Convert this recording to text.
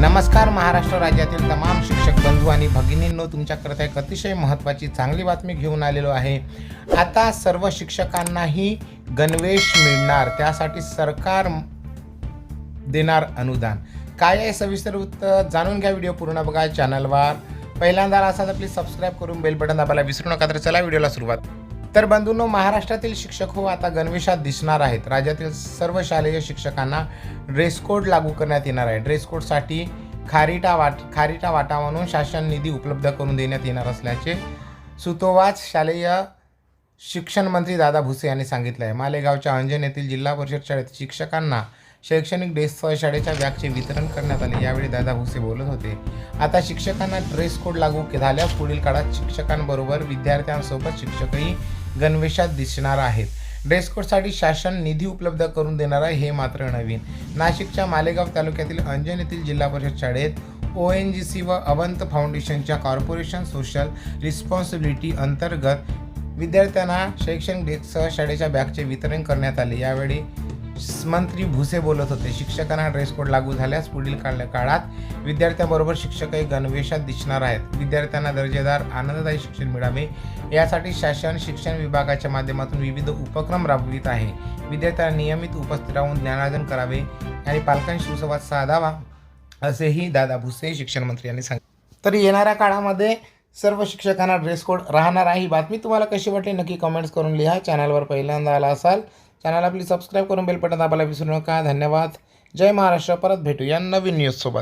नमस्कार महाराष्ट्र राज्यातील तमाम शिक्षक बंधू आणि भगिनींनो तुमच्याकरता एक अतिशय महत्त्वाची चांगली बातमी घेऊन आलेलो आहे. आता सर्व शिक्षकांनाही गणवेश मिळणार त्यासाठी सरकार देणार अनुदान. काय आहे सविस्तर उत्तर जाणून घ्या व्हिडिओ पूर्ण बघा चॅनलवर पहिल्यांदा असाच तर प्लीज सबस्क्राईब करून बेल बटन दाबायला विसरू नका तर चला व्हिडिओला सुरुवात. तर बंधूंनो महाराष्ट्रातील शिक्षक हो आता गणवेशात दिसणार आहेत. राज्यातील सर्व शालेय शिक्षकांना ड्रेस कोड लागू करण्यात येणार आहे. ड्रेस कोडसाठी खारिटा वाट खारिटा वाटा म्हणून शासन निधी उपलब्ध करून देण्यात येणार असल्याचे सुतोवाच शालेय शिक्षण मंत्री दादा भुसे यांनी सांगितलं आहे मालेगावच्या अंजन येथील जिल्हा परिषद शाळेत शिक्षकांना शैक्षणिक ड्रेससह शाळेच्या बॅगचे वितरण करण्यात आले. यावेळी दादा भुसे बोलत होते. आता शिक्षकांना ड्रेस कोड लागू झाल्यास पुढील काळात शिक्षकांबरोबर विद्यार्थ्यांसोबत शिक्षकही गणवेशात दिसणार आहेत. ड्रेस कोडसाठी शासन निधी उपलब्ध करून देणार आहे हे मात्र नवीन. नाशिकच्या मालेगाव तालुक्यातील अंजन येथील जिल्हा परिषद शाळेत ओ एन जी सी व अवंत फाउंडेशनच्या कॉर्पोरेशन सोशल रिस्पॉन्सिबिलिटी अंतर्गत विद्यार्थ्यांना शैक्षणिक डेस्कसह शाळेच्या बॅगचे वितरण करण्यात आले. यावेळी मंत्री भुसे बोलत होते. शिक्षकांना ड्रेस कोड लागू झाल्यास पुढील काळ- काळात विद्यार्थ्यांबरोबर शिक्षकही गणवेशात दिसणार आहेत. विद्यार्थ्यांना दर्जेदार आनंददायी शिक्षण मिळावे. यासाठी शासन शिक्षण विभागाच्या माध्यमातून विविध उपक्रम राबवित आहे. विद्यार्थ्यांना नियमित उपस्थित राहून ज्ञानार्जन करावे आणि पालकांशी सुसंवाद साधावा असेही दादा भुसे शिक्षण मंत्री यांनी सांगितले. तर येणाऱ्या काळामध्ये सर्व शिक्षकांना ड्रेस कोड राहणार आहे ही बातमी. तुम्हाला कशी वाटली? नक्की कमेंट्स करून लिहा. चॅनलवर पहिल्यांदा आला असाल चॅनलला प्लीज सबस्क्राईब करून बेल बटन दाबायला विसरू नका. धन्यवाद. जय महाराष्ट्र. परत भेटूया नवीन न्यूजसोबत